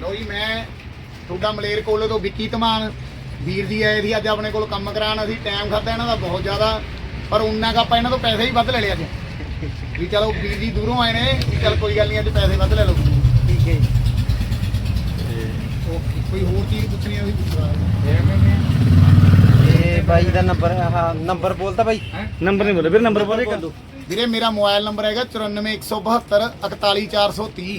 ਲੋ ਜੀ ਮੈਂ ਤੁਹਾਡਾ ਮਲੇਰ ਕੋਲੇ ਤੋਂ ਵਿੱਕੀ ਧਮਾਨ ਵੀਰ ਜੀ ਆਏ ਸੀ ਅੱਜ ਆਪਣੇ ਕੋਲ ਕੰਮ ਕਰਾਉਣ ਅਸੀਂ ਟਾਈਮ ਖਾਦਾ ਇਹਨਾਂ ਦਾ ਬਹੁਤ ਜ਼ਿਆਦਾ ਪਰ ਉਹਨਾਂ ਕਾ ਆਪਾਂ ਇਹਨਾਂ ਤੋਂ ਪੈਸੇ ਹੀ ਵੱਧ ਲੈ ਲਏ ਅੱਜ। ਵੀ ਚਲੋ ਵੀਰ ਜੀ ਦੂਰੋਂ ਆਏ ਨੇ ਵੀ ਚਲ ਕੋਈ ਗੱਲ ਨਹੀਂ ਅੱਜ ਪੈਸੇ ਵੱਧ ਲੈ ਲਓ। ਠੀਕ ਹੈ ਓਕੇ ਕੋਈ ਹੋਰ ਚੀਜ਼ ਪੁੱਛਣੀ ਹੈ ਵੀ ਪੁੱਛ ਇਹ ਬਾਈ ਦਾ ਨੰਬਰ ਆਹ ਨੰਬਰ ਬੋਲਤਾ ਬਾਈ। ਨੰਬਰ ਨਹੀਂ ਬੋਲੇ ਵੀਰ ਨੰਬਰ ਬੋਲੇ। ਕਰ ਦੋ। ਵੀਰੇ ਮੇਰਾ ਮੋਬਾਈਲ ਨੰਬਰ ਹੈਗਾ 94172 41430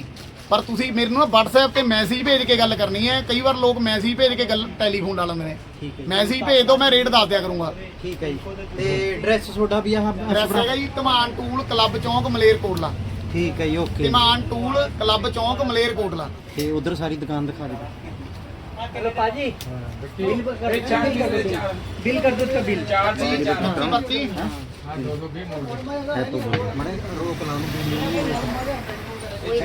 ਪਰ ਤੁਸੀਂ ਮੇਰੇ ਨੂੰ ਨਾ WhatsApp ਤੇ ਮੈਸੇਜ ਭੇਜ ਕੇ ਗੱਲ ਕਰਨੀ ਹੈ। ਕਈ ਵਾਰ ਲੋਕ ਮੈਸੇਜ ਭੇਜ ਕੇ ਗੱਲ ਟੈਲੀਫੋਨ ਲਾ ਲੈਂਦੇ ਨੇ। ਠੀਕ ਹੈ ਮੈਸੇਜ ਭੇਜ ਦਿਓ ਮੈਂ ਰੇਟ ਦੱਸ ਦਿਆ ਕਰੂੰਗਾ। ਠੀਕ ਹੈ ਜੀ। ਤੇ ਐਡਰੈਸ ਤੁਹਾਡਾ ਵੀ ਆਹ ਐਡਰੈਸ ਹੈਗਾ ਜੀ ਧਮਾਨ ਟੂਲ ਕਲੱਬ ਚੌਂਕ ਮਲੇਰਕੋਟਲਾ ਠੀਕ ਹੈ ਜੀ ਓਕੇ। ਧਮਾਨ ਟੂਲ ਕਲੱਬ ਚੌਂਕ ਮਲੇਰਕੋਟਲਾ ਤੇ ਉਧਰ ਸਾਰੀ ਦੁਕਾਨ ਦਿਖਾ ਦਿਓ। हेलो पाजी बिल कर बिल कर दो बिल कर दो उसका बिल ਬੱਤੀ ਬੱਤੀ ਮੜੇ ਰੋਕ ਲਾ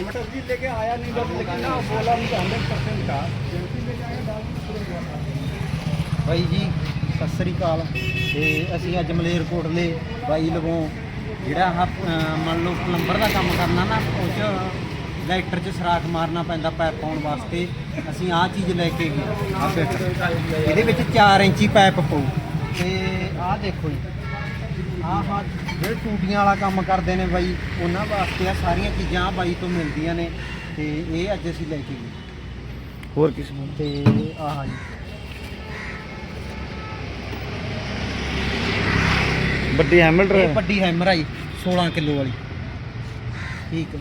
सब्जी लेके आया नहीं बस लेकिन ना बोला उनको हंड्रेड परसेंट का जैसे लेके आया दाल ਬਾਈ ਜੀ ਸਤਿ ਸ੍ਰੀ ਅਕਾਲ ਤੇ ਅਸੀਂ ਅੱਜ ਮਲੇਰਕੋਟਲੇ ਬਾਈ ਲਵੋਂ ਜਿਹੜਾ ਆਹ ਅਹ, ਮੰਨ ਲਓ ਪਲੰਬਰ ਦਾ ਕੰਮ ਕਰਨਾ ਨਾ ਉਹ 'ਚ ਲਾਈਟਰ 'ਚ ਸਰਾਖ ਮਾਰਨਾ ਪੈਂਦਾ ਪੈਪ ਪਾਉਣ ਵਾਸਤੇ ਅਸੀਂ ਆਹ ਚੀਜ਼ ਲੈ ਕੇ ਗਏ। ਆਹ ਫਿੱਟ ਇਹਦੇ ਵਿੱਚ 4 ਇੰਚੀ ਪਾਈਪ ਪਊ। ਤੇ ਆਹ ਦੇਖੋ ਜੀ ਆਹ ਆਹ ਜਿਹੜੇ ਟੂਟੀਆਂ ਵਾਲਾ ਕੰਮ ਕਰਦੇ ਨੇ ਬਾਈ ਉਹਨਾਂ ਵਾਸਤੇ ਆ ਸਾਰੀਆਂ ਚੀਜ਼ਾਂ ਆਹ ਬਾਈ ਤੋਂ ਮਿਲਦੀਆਂ ਨੇ ਤੇ ਇਹ ਅੱਜ ਅਸੀਂ ਲੈ ਕੇ ਗਏ। ਹੋਰ ਕਿਸ ਨੂੰ ਤੇ ਆਹ ਜੀ। ਵੱਡੀ ਹੈਮਲਟਰ ਇਹ ਵੱਡੀ ਹੈਮਰ ਆ ਜੀ 16 ਕਿਲੋ ਵਾਲੀ। ਠੀਕ ਹੈ।